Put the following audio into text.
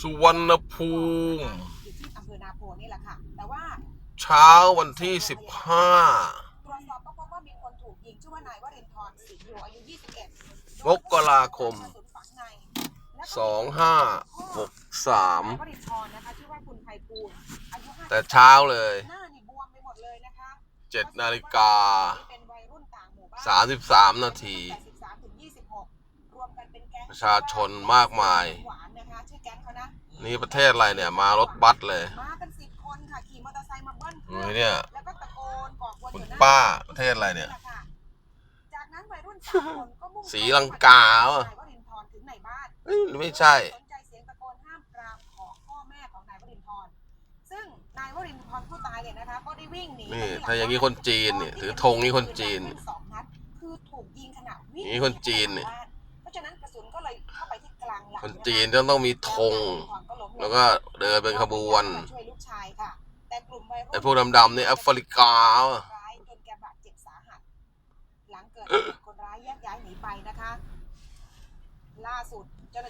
สุวรรณภูมิ อยู่ที่อำเภอนาโพนี่แหละค่ะ แต่ว่าเช้าวันที่สิบห้าตรวจสอบก็พบว่ามีคนถูกยิงชื่อว่านาย วรินทร์สิงห์อยู่อายุ 21มกราคมกระสุนฝังในและก็มีสองห้าหกสามนายวรินทร์นะคะชื่อว่าคุณไพบูลย์อายุ50แต่เช้าเลย หน้านี่บวมไปหมดเลยนะคะเจ็ดนาฬิกา เป็นวัยรุ่นต่างหมู่บ้านสามสิบสามนาที83ถึง26รวมกันเป็นแก๊งประชาชนมากมาย หวาน นะนี่ประเทศอะไรเนี่ย มารถบัสเลยมากันสิบคนค่ะขี่มอเตอร์ไซค์มาเบิ้ลเครื่นี่เนี่ย แล้วก็ตะโกนก่อกวนคุณอยู่หน้ป้าประเทศอะไรเนี่ยแหละค่ะจากนั้นวัยรุ่นสามคนก็มุ่งศรีลังกานาวะยวรินทร์ถึงในบ้าน เอ้ยไม่ใช่ สนใจเสียงตะโกนห้ามปรามของพ่อแม่ของนายวรินทร์ซึ่งนายวรินทร์ผู้ตายเนี่ยนะคะก็ได้วิ่งหนีนี่ไปที่หลัถ้าอย่างนี้คนจีนเนี่ยถือธงนี่คนจีน สองนัดคือถูกยิงขณะวิ่งนี่คนจีนเนี่ย เพราะฉะนั้นกระสุนก็เลยเข้าไปที่กลางหลังคนจีนจะต้องมีธง แล้ว ก็เดินเป็นขบวนช่วยลูกชายค่ะ แต่กลุ่มวัยรุ่นไอ้พวกดำๆนี่แอฟริการ้ายจนแกบาดเจ็บสาหัส หลังเกิดเหตุคนร้ายแยกย้ายหนีไปนะคะ ล่าสุดเจ้าหน้า